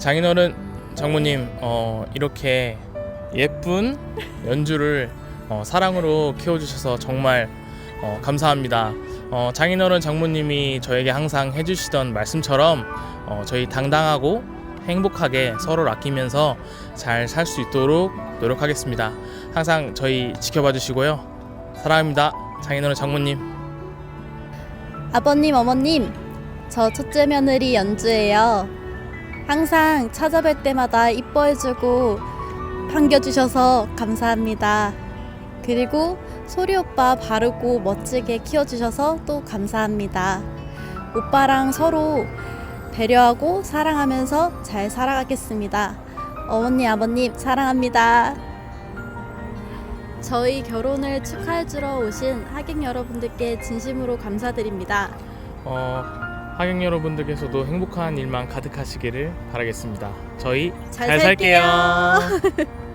장인어른 장모님 어, 이렇게 예쁜 연주를 어, 사랑으로 키워주셔서 정말 어, 감사합니다. 어, 장인어른 장모님이 저에게 항상 해주시던 말씀처럼 어, 저희 당당하고 행복하게 서로를 아끼면서 잘 살 수 있도록 노력하겠습니다. 항상 저희 지켜봐 주시고요. 사랑합니다. 장인어른 장모님. 아버님, 어머님, 저 첫째 며느리 연주예요. 항상 찾아뵐 때마다 이뻐해주고 반겨주셔서 감사합니다. 그리고 소리 오빠 바르고 멋지게 키워주셔서 또 감사합니다. 오빠랑 서로 배려하고 사랑하면서 잘 살아가겠습니다. 어머니, 아버님, 사랑합니다. 저희 결혼을 축하해주러 오신 하객 여러분들께 진심으로 감사드립니다. 어, 하객 여러분들께서도 행복한 일만 가득하시기를 바라겠습니다. 저희 잘 잘 살게요. 살게요.